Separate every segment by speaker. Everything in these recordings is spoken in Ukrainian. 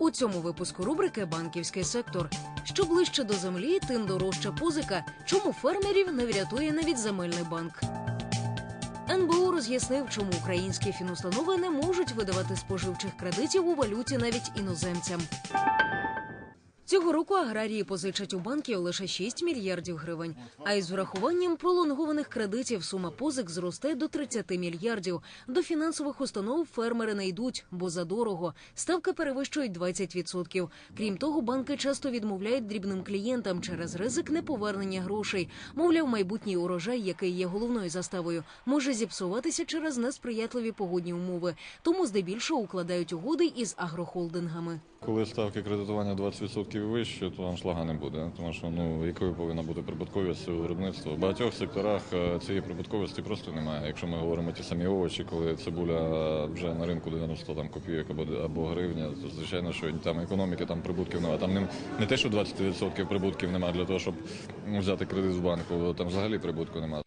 Speaker 1: У цьому випуску рубрики Банківський сектор. Що ближче до землі, тим дорожча позика. Чому фермерів не врятує навіть земельний банк? НБУ роз'яснив, чому українські фінустанови не можуть видавати споживчих кредитів у валюті навіть іноземцям. Цього року аграрії позичать у банків лише 6 мільярдів гривень. А із врахуванням пролонгованих кредитів сума позик зросте до 30 мільярдів. До фінансових установ фермери не йдуть, бо задорого. Ставка перевищують 20%. Крім того, банки часто відмовляють дрібним клієнтам через ризик неповернення грошей. Мовляв, майбутній урожай, який є головною заставою, може зіпсуватися через несприятливі погодні умови. Тому здебільшого укладають угоди із агрохолдингами.
Speaker 2: Коли ставки кредитування 20% вище, то аншлага не буде, тому що ну якою повинна бути прибутковість цього виробництва. В багатьох секторах е, цієї прибутковості просто немає. Якщо ми говоримо ті самі овочі, коли цибуля вже на ринку 90 там копійок або або гривня, то звичайно, що там економіки там прибутків немає. Там не, не те, що 20% прибутків немає для того, щоб взяти кредит з банку. Там взагалі прибутку немає.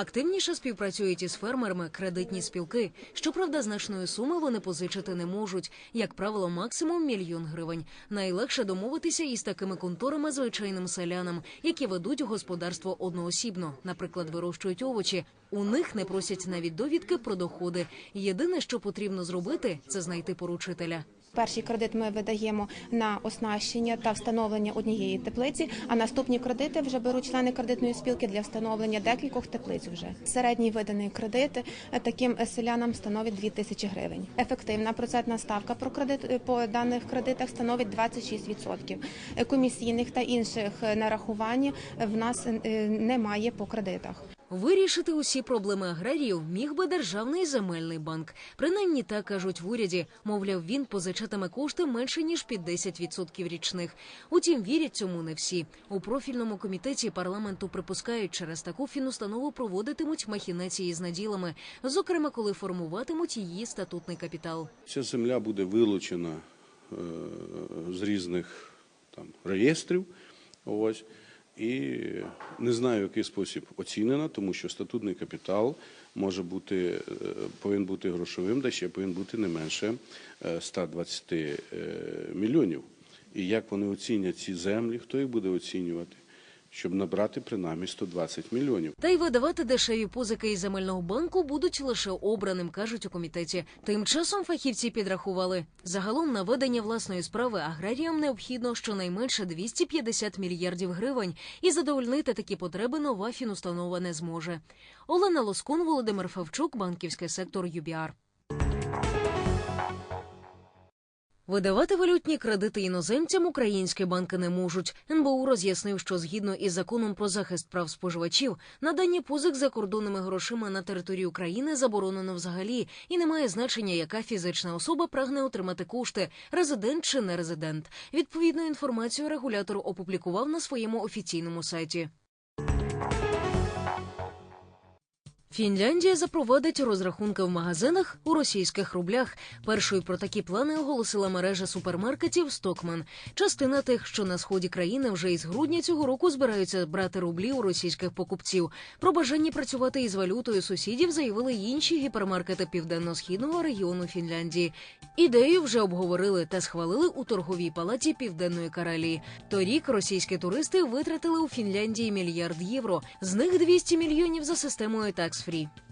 Speaker 1: Активніше співпрацюють із фермерами кредитні спілки. Щоправда, значної суми вони позичити не можуть. Як правило, максимум мільйон гривень. Найлегше домовитися із такими конторами звичайним селянам, які ведуть господарство одноосібно, наприклад, вирощують овочі. У них не просять навіть довідки про доходи. Єдине, що потрібно зробити, це знайти поручителя.
Speaker 3: Перший кредит ми видаємо на оснащення та встановлення однієї теплиці, а наступні кредити вже беруть члени кредитної спілки для встановлення декількох теплиць. Вже середній виданий кредит е, таким селянам становить 2 тисячі гривень. Ефективна процентна ставка про кредит е, по даних кредитах становить 26%. Е, Комісійних та інших е, нарахувань в нас е, немає по кредитах.
Speaker 1: Вирішити усі проблеми аграріїв міг би державний земельний банк. Принаймні так кажуть в уряді. Мовляв, він позичатиме кошти менше ніж під 10% річних. Утім, вірять цьому не всі. У профільному комітеті парламенту припускають, через таку фінустанову проводитимуть махінації з наділами, зокрема, коли формуватимуть її статутний капітал.
Speaker 4: Ця земля буде вилучена е, з різних там реєстрів. Ось. І не знаю, який спосіб оцінена, тому що статутний капітал може бути, е, повинен бути грошовим, де ще повинен бути не менше е, 120 е, мільйонів. І як вони оцінять ці землі, хто їх буде оцінювати, щоб набрати принаймні 120 мільйонів.
Speaker 1: Та й видавати дешеві позики із земельного банку будуть лише обраним, кажуть у комітеті. Тим часом фахівці підрахували загалом на ведення власної справи аграріям необхідно щонайменше 250 мільярдів гривень, і задовольнити такі потреби нова фінустанова не зможе. Олена Лоскун, Володимир Фавчук, банківський сектор ЮБІАР. Видавати валютні кредити іноземцям українські банки не можуть. НБУ роз'яснив, що згідно із законом про захист прав споживачів, надання позик закордонними грошима на території України заборонено взагалі, і не має значення, яка фізична особа прагне отримати кошти резидент чи не резидент. Відповідну інформацію регулятор опублікував на своєму офіційному сайті. Фінляндія запровадить розрахунки в магазинах у російських рублях. Першою про такі плани оголосила мережа супермаркетів Стокман. Частина тих, що на сході країни вже із грудня цього року збираються брати рублі у російських покупців. Про бажання працювати із валютою сусідів заявили інші гіпермаркети південно-східного регіону Фінляндії. Ідею вже обговорили та схвалили у торговій палаті Південної Карелії. Торік російські туристи витратили у Фінляндії мільярд євро. З них 200 мільйонів за системою Tax Free.